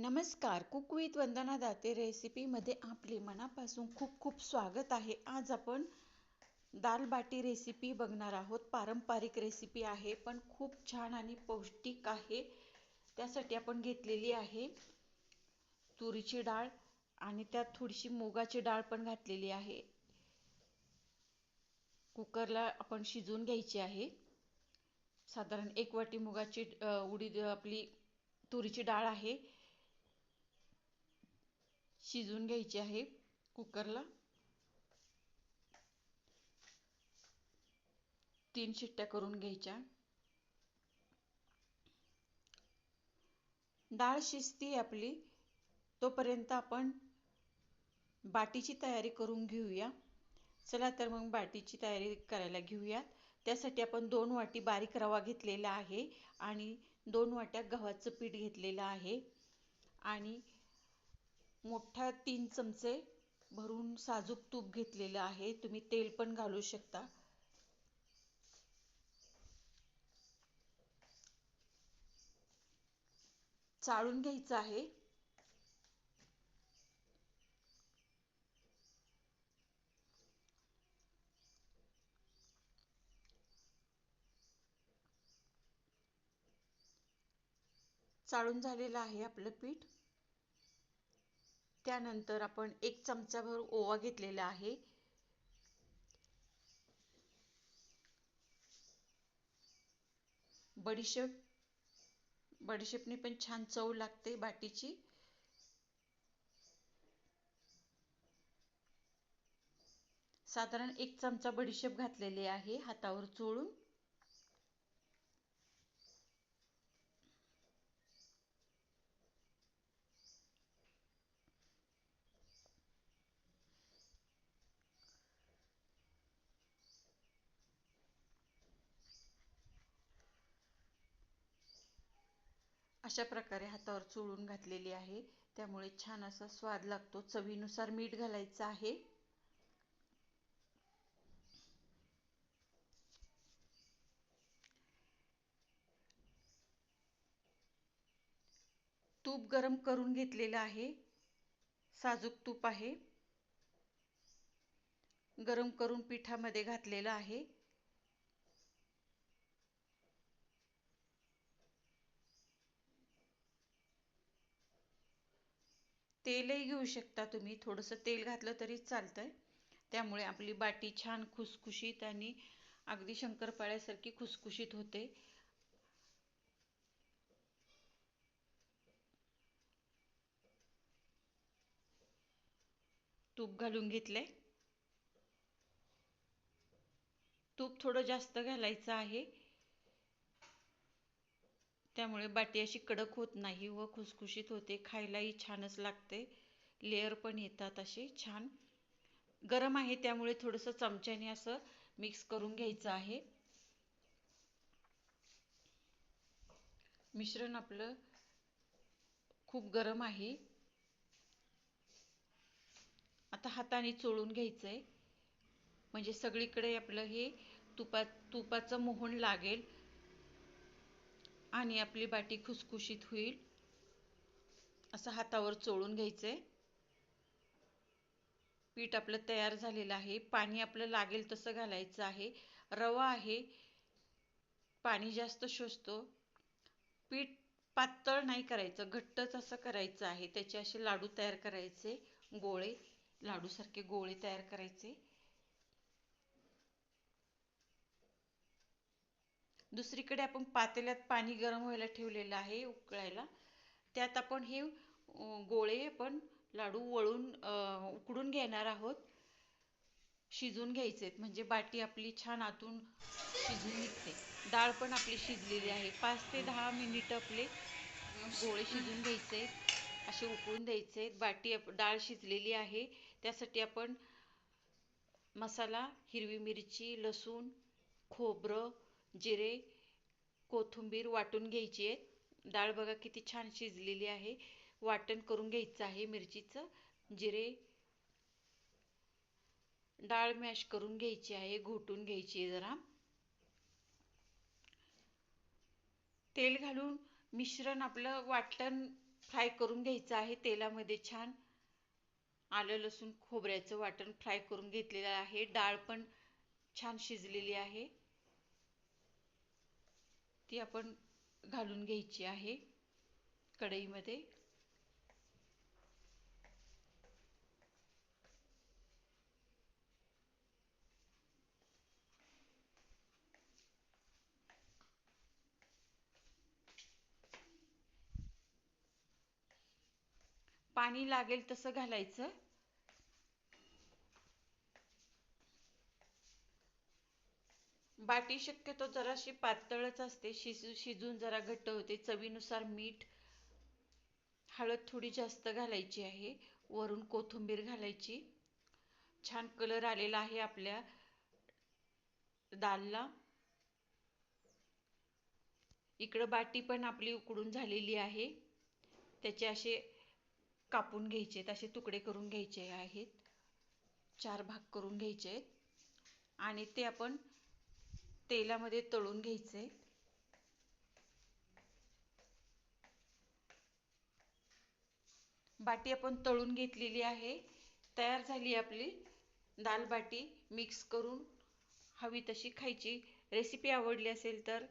नमस्कार. Cook with Vandana Date रेसिपीमध्ये आपले मनापासून खूप खूप स्वागत आहे. आज आपण दाल बाटी रेसिपी बघणार आहोत. पारंपरिक रेसिपी आहे पण खूप छान आणि पौष्टिक आहे. त्यासाठी आपण घेतलेली आहे तुरीची डाळ आणि त्यात थोडीशी मुगाची डाळ पण घातलेली आहे. कुकरला आपण शिजवून घ्यायची आहे. साधारण एक वाटी मुगाची उडीद आपली तुरीची डाळ आहे. शिजवून घ्यायची आहे कुकरला. तीन शिट्ट्या करून घ्यायच्या. डाळ शिजती आपली तोपर्यंत आपण बाटीची तयारी करून घेऊया. चला तर मग बाटीची तयारी करायला घेऊयात. त्यासाठी आपण दोन वाटी बारीक रवा घेतलेला आहे आणि दोन वाट्या गव्हाचं पीठ घेतलेलं आहे. आणि मोठ्या तीन चमचे भरून साजूक तूप घेतलेलं आहे. तुम्ही तेल पण घालू शकता. चाळून घ्यायचं आहे. चाळून झालेलं आहे आपलं पीठ. त्यानंतर आपण एक चमचाभर ओवा घेतलेला आहे. बडीशेप बडीशेपने पण छान चव लागते बाटीची. साधारण एक चमचा बडीशेप घातलेली आहे हातावर चोळून. अशा प्रकारे हातावर चोळून घातलेली आहे. त्यामुळे छान असा स्वाद लागतो. चवीनुसार मीठ घालायचं आहे. तूप गरम करून घेतलेलं आहे. साजूक तूप आहे. गरम करून पिठामध्ये घातलेलं आहे. तेलही घेऊ शकता तुम्ही. थोडंसं तेल घातलं तरी चालतंय. त्यामुळे आपली बाटी छान खुसखुशीत आणि अगदी शंकरपाळ्यासारखी खुसखुशीत होते. तूप घालून घेतलंय. तूप थोडं जास्त घालायचं आहे. त्यामुळे बाटी अशी कडक होत नाही व खुसखुशीत होते. खायलाही छानच लागते. लेअर पण येतात असे छान. गरम आहे त्यामुळे थोडंसं चमच्याने असं मिक्स करून घ्यायचं आहे. मिश्रण आपलं खूप गरम आहे. आता हाताने चोळून घ्यायचं आहे म्हणजे सगळीकडे आपलं हे तुपा तुपाचं मोहन लागेल. आणि आपली बाटी खुसखुशीत होईल. असं हातावर चोळून घ्यायचंय. पीठ आपलं तयार झालेलं आहे. पाणी आपलं लागेल तसं घालायचं आहे. रवा आहे. पाणी जास्त शोषतो. पीठ पातळ नाही करायचं. घट्टच असं करायचं आहे. त्याचे असे लाडू तयार करायचे. गोळे लाडूसारखे गोळे तयार करायचे. दुसरीकडे आपण पातेल्यात पाणी गरम व्हायला ठेवलेलं आहे उकळायला. त्यात आपण हे गोळे आपण लाडू वळून उकडून घेणार आहोत. शिजून घ्यायचे म्हणजे बाटी आपली छान आतून शिजून निघते. डाळ पण आपली शिजलेली आहे. पाच ते दहा मिनिट आपले गोळे शिजून घ्यायचे असे उकळून द्यायचे बाटी डाळ शिजलेली आहे. त्यासाठी आपण मसाला हिरवी मिरची लसूण खोबरं जिरे कोथिंबीर वाटून घ्यायची आहे. डाळ बघा किती छान शिजलेली आहे. वाटण करून घ्यायचं आहे मिरचीचं. जिरे. डाळ मॅश करून घ्यायची आहे. घोटून घ्यायची आहे जरा. तेल घालून मिश्रण आपलं वाटण फ्राय करून घ्यायचं आहे तेलामध्ये छान. आलं लसूण खोबऱ्याचं वाटण फ्राय करून घेतलेलं आहे. डाळ पण छान शिजलेली आहे. ती आपण घालून घ्यायची आहे कढईमध्ये. पाणी लागेल तसं घालायचं. बाटी शक्यतो जराशी पातळच असते. शिजू शिजून जरा घट्ट होते. चवीनुसार मीठ हळद थोडी जास्त घालायची आहे. वरून कोथिंबीर घालायची. छान कलर आलेला आहे आपल्या दालला. इकडं बाटी पण आपली उकडून झालेली आहे. त्याचे असे कापून घ्यायचे असे तुकडे करून घ्यायचे आहेत. चार भाग करून घ्यायचे आहेत. आणि ते आपण तेलामध्ये तळून घ्यायचे. बाटी आपण तळून घेतलेली आहे. तयार झाली आपली दाल बाटी. मिक्स करून हवी तशी खायची. रेसिपी आवडली असेल तर